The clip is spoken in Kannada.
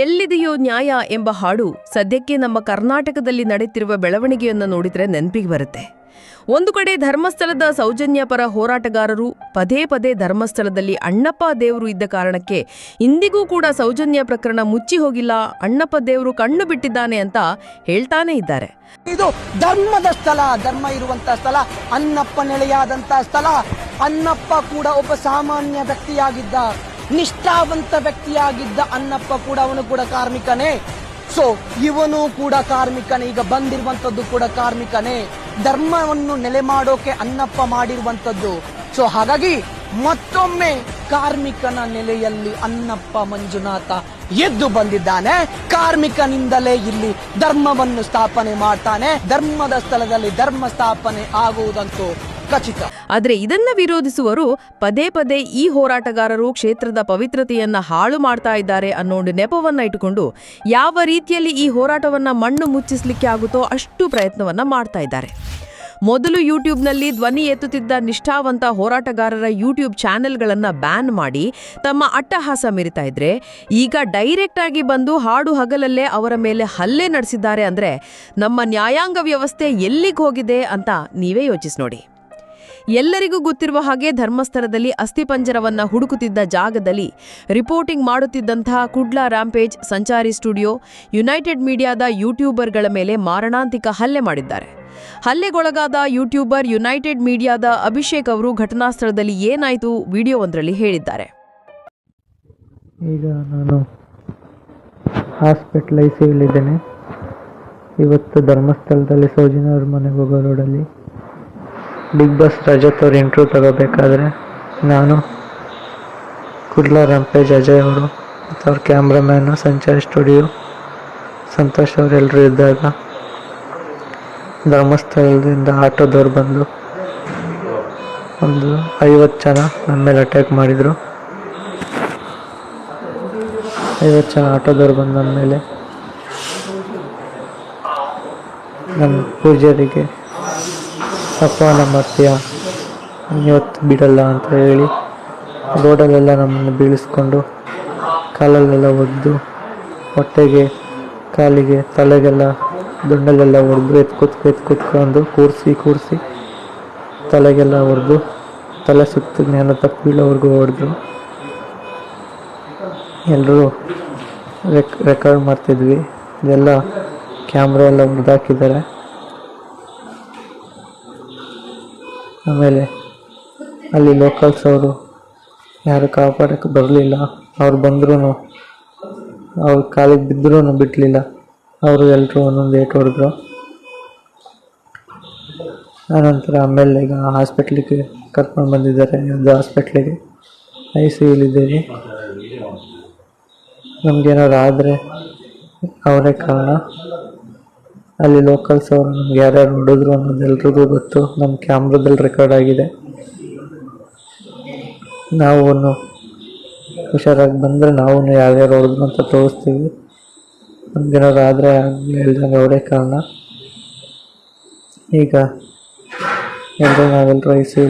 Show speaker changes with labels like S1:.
S1: ಎಲ್ಲಿದೆಯೋ ನ್ಯಾಯ ಎಂಬ ಹಾಡು ಸದ್ಯಕ್ಕೆ ನಮ್ಮ ಕರ್ನಾಟಕದಲ್ಲಿ ನಡೆಯುತ್ತಿರುವ ಬೆಳವಣಿಗೆಯನ್ನು ನೋಡಿದರೆ ನೆನಪಿಗೆ ಬರುತ್ತೆ. ಒಂದು ಕಡೆ ಧರ್ಮಸ್ಥಳದ ಸೌಜನ್ಯ ಪರ ಹೋರಾಟಗಾರರು, ಪದೇ ಪದೇ ಧರ್ಮಸ್ಥಳದಲ್ಲಿ ಅಣ್ಣಪ್ಪ ದೇವರು ಇದ್ದ ಕಾರಣಕ್ಕೆ ಇಂದಿಗೂ ಕೂಡ ಸೌಜನ್ಯ ಪ್ರಕರಣ ಮುಚ್ಚಿ ಹೋಗಿಲ್ಲ, ಅಣ್ಣಪ್ಪ ದೇವರು ಕಣ್ಣು ಬಿಟ್ಟಿದ್ದಾನೆ ಅಂತ ಹೇಳ್ತಾನೆ ಇದ್ದಾರೆ.
S2: ಇದು ಧರ್ಮದ ಸ್ಥಳ, ಧರ್ಮ ಇರುವಂತ ಸ್ಥಳ ಅನ್ನಪ್ಪ ನೆಲೆಯಾದಂತ ಸ್ಥಳ. ಅನ್ನಪ್ಪ ಕೂಡ ಒಬ್ಬ ಸಾಮಾನ್ಯ ವ್ಯಕ್ತಿಯಾಗಿದ್ದ, ನಿಷ್ಠಾವಂತ ವ್ಯಕ್ತಿಯಾಗಿದ್ದ ಅನ್ನಪ್ಪ ಕೂಡ ಅವನು ಕೂಡ ಕಾರ್ಮಿಕನೇ. ಸೊ ಇವನು ಕೂಡ ಕಾರ್ಮಿಕನೇ, ಈಗ ಬಂದಿರುವಂತದ್ದು ಕೂಡ ಕಾರ್ಮಿಕನೇ. ಧರ್ಮವನ್ನು ನೆಲೆ ಮಾಡೋಕೆ ಅನ್ನಪ್ಪ ಮಾಡಿರುವಂತದ್ದು ಸೊ ಹಾಗಾಗಿ ಮತ್ತೊಮ್ಮೆ ಕಾರ್ಮಿಕನ ನೆಲೆಯಲ್ಲಿ ಅನ್ನಪ್ಪ ಮಂಜುನಾಥ ಎದ್ದು ಬಂದಿದ್ದಾನೆ. ಕಾರ್ಮಿಕನಿಂದಲೇ ಇಲ್ಲಿ ಧರ್ಮವನ್ನು ಸ್ಥಾಪನೆ ಮಾಡ್ತಾನೆ. ಧರ್ಮದ ಸ್ಥಳದಲ್ಲಿ ಧರ್ಮ ಸ್ಥಾಪನೆ ಆಗುವುದಂತೂ ಖಚಿತ.
S1: ಆದರೆ ಇದನ್ನ ವಿರೋಧಿಸುವರು ಪದೇ ಪದೇ ಈ ಹೋರಾಟಗಾರರು ಕ್ಷೇತ್ರದ ಪವಿತ್ರತೆಯನ್ನ ಹಾಳು ಮಾಡ್ತಾ ಇದ್ದಾರೆ ಅನ್ನೋ ನೆಪವನ್ನ ಇಟ್ಟುಕೊಂಡು ಯಾವ ರೀತಿಯಲ್ಲಿ ಈ ಹೋರಾಟವನ್ನ ಮಣ್ಣು ಮುಚ್ಚಿಸ್ಲಿಕ್ಕೆ ಆಗುತ್ತೋ ಅಷ್ಟು ಪ್ರಯತ್ನವನ್ನ ಮಾಡ್ತಾ ಇದ್ದಾರೆ. ಮೊದಲು ಯೂಟ್ಯೂಬ್ನಲ್ಲಿ ಧ್ವನಿ ಎತ್ತುತ್ತಿದ್ದ ನಿಷ್ಠಾವಂತ ಹೋರಾಟಗಾರರ ಯೂಟ್ಯೂಬ್ ಚಾನೆಲ್ಗಳನ್ನು ಬ್ಯಾನ್ ಮಾಡಿ ತಮ್ಮ ಅಟ್ಟಹಾಸ ಮೆರಿತಾ ಇದ್ರೆ ಈಗ ಡೈರೆಕ್ಟ್ ಆಗಿ ಬಂದು ಹಾಡು ಹಗಲಲ್ಲೇ ಅವರ ಮೇಲೆ ಹಲ್ಲೆ ನಡೆಸಿದ್ದಾರೆ ಅಂದರೆ ನಮ್ಮ ನ್ಯಾಯಾಂಗ ವ್ಯವಸ್ಥೆ ಎಲ್ಲಿಗೆ ಹೋಗಿದೆ ಅಂತ ನೀವೇ ಯೋಚಿಸಿ ನೋಡಿ. ಎಲ್ಲರಿಗೂ ಗೊತ್ತಿರುವ ಹಾಗೆ ಧರ್ಮಸ್ಥಳದಲ್ಲಿ ಅಸ್ಥಿಪಂಜರವನ್ನ ಹುಡುಕುತ್ತಿದ್ದ ಜಾಗದಲ್ಲಿ reporting ಮಾಡುತ್ತಿದ್ದಂತಹ Kudla rampage Sanchari studio United ಮೀಡಿಯಾದ ಯೂಟ್ಯೂಬರ್ಗಳ ಮೇಲೆ ಮಾರಣಾಂತಿಕ ಹಲ್ಲೆ ಮಾಡಿದ್ದಾರೆ. ಹಲ್ಲೆಗೊಳಗಾದ ಯೂಟ್ಯೂಬರ್ ಯುನೈಟೆಡ್ ಮೀಡಿಯಾದ ಅಭಿಷೇಕ್ ಅವರು ಘಟನಾ ಸ್ಥಳದಲ್ಲಿ ಏನಾಯಿತು ವಿಡಿಯೋವೊಂದರಲ್ಲಿ ಹೇಳಿದ್ದಾರೆ.
S3: ಈಗ ನಾನು ಹಾಸ್ಪಿಟ್ಲ್ ಐ ಇವತ್ತು ಧರ್ಮಸ್ಥಳದಲ್ಲಿ ಸೌಜಿನವ್ರ ಮನೆಗೆ ಹೋಗೋ ರೋಡಲ್ಲಿ ಬಿಗ್ ಬಾಸ್ ರಜತ್ ಅವ್ರ ಇಂಟ್ರೂ ತಗೋಬೇಕಾದ್ರೆ ನಾನು ಕುಡ್ಲ ರಂಪೇಜ್ ಅಜಯ್ ಅವರು ಮತ್ತು ಅವ್ರ ಕ್ಯಾಮ್ರಾಮ್ಯಾನು ಸಂಚಾರಿ ಸ್ಟುಡಿಯೋ ಸಂತೋಷ್ ಅವರೆಲ್ಲರೂ ಇದ್ದಾಗ ಧರ್ಮಸ್ಥಳದಿಂದ ಆಟೋದವ್ರು ಬಂದು ಒಂದು ಐವತ್ತು ಜನ ನಮ್ಮ ಮೇಲೆ ಅಟ್ಯಾಕ್ ಮಾಡಿದರು. ಐವತ್ತು ಜನ ಆಟೋದವ್ರು ಬಂದು ನನ್ನ ಮೇಲೆ ನಮ್ಮ ಪೂಜಾರಿಗೆ ಅಪಮಾನ ಮಾಡ್ತೀಯ ಇವತ್ತು ಬಿಡಲ್ಲ ಅಂತ ಹೇಳಿ ರೋಡಲ್ಲೆಲ್ಲ ನಮ್ಮನ್ನು ಬೀಳಿಸ್ಕೊಂಡು ಕಾಲಲ್ಲೆಲ್ಲ ಒದ್ದು ಹೊಟ್ಟೆಗೆ, ಕಾಲಿಗೆ, ತಲೆಗೆಲ್ಲ ದುಂಡಲ್ಲೆಲ್ಲ ಹೊಡೆದು ಎತ್ ಕೂತ್ಕೊ ಎತ್ ಕುತ್ಕೊಂಡು ಕೂರಿಸಿ ಕೂರಿಸಿ ತಲೆಗೆಲ್ಲ ಹೊಡೆದು ತಲೆ ಸುತ್ತ ಜ್ಞಾನ ತಪ್ಪು ಬೀಳೋವರೆಗೂ ಹೊಡೆದ್ರು ಎಲ್ಲರೂ ರೆಕ್, ರೆಕಾರ್ಡ್ ಮಾಡ್ತಿದ್ವಿ. ಇದೆಲ್ಲ ಕ್ಯಾಮ್ರಾ ಎಲ್ಲ ಮುರಿದಾಕಿದ್ದಾರೆ. ಆಮೇಲೆ ಅಲ್ಲಿ ಲೋಕಲ್ಸ್ ಅವರು ಯಾರು ಕಾಪಾಡಕ್ಕೆ ಬರಲಿಲ್ಲ. ಅವ್ರು ಬಂದ್ರೂ ಅವ್ರ ಕಾಲಿಗೆ ಬಿದ್ದರೂ ಬಿಡಲಿಲ್ಲ ಅವರು ಎಲ್ಲರೂ ಒಂದೊಂದು ಏಟು ಹೊಡೆದ್ರು. ಆನಂತರ ಆಮೇಲೆ ಈಗ ಹಾಸ್ಪಿಟ್ಲಿಗೆ ಕರ್ಕೊಂಡು ಬಂದಿದ್ದಾರೆ. ಒಂದು ಹಾಸ್ಪಿಟ್ಲಿಗೆ. ಐ ಸಿ ಯುಲಿದ್ದೀವಿ ನಮಗೇನಾದ್ರು ಆದರೆ ಅವರೇ ಕಾರಣ. ಅಲ್ಲಿ ಲೋಕಲ್ಸ್ ಅವರು ನಮ್ಗೆ ಯಾರ್ಯಾರು ನೋಡಿದ್ರು ಅನ್ನೋದು ಎಲ್ರಿಗೂ ಗೊತ್ತು. ನಮ್ಮ ಕ್ಯಾಮ್ರಾದಲ್ಲಿ ರೆಕಾರ್ಡ್ ಆಗಿದೆ. ನಾವು ಹುಷಾರಾಗಿ ಬಂದರೆ ನಾವು ಯಾರ್ಯಾರು ಹೊಡೆದ್ರು ಅಂತ ತೋರಿಸ್ತೀವಿ. ನಮ್ಗೇನಾದ್ರು ಆದರೆ ಹೇಳ್ದಂಗೆ ಅವರೇ ಕಾರಣ. ಈಗ ಎಲ್ಲರೂ ನಾವೆಲ್ಲರೂ ಐ ಸಿ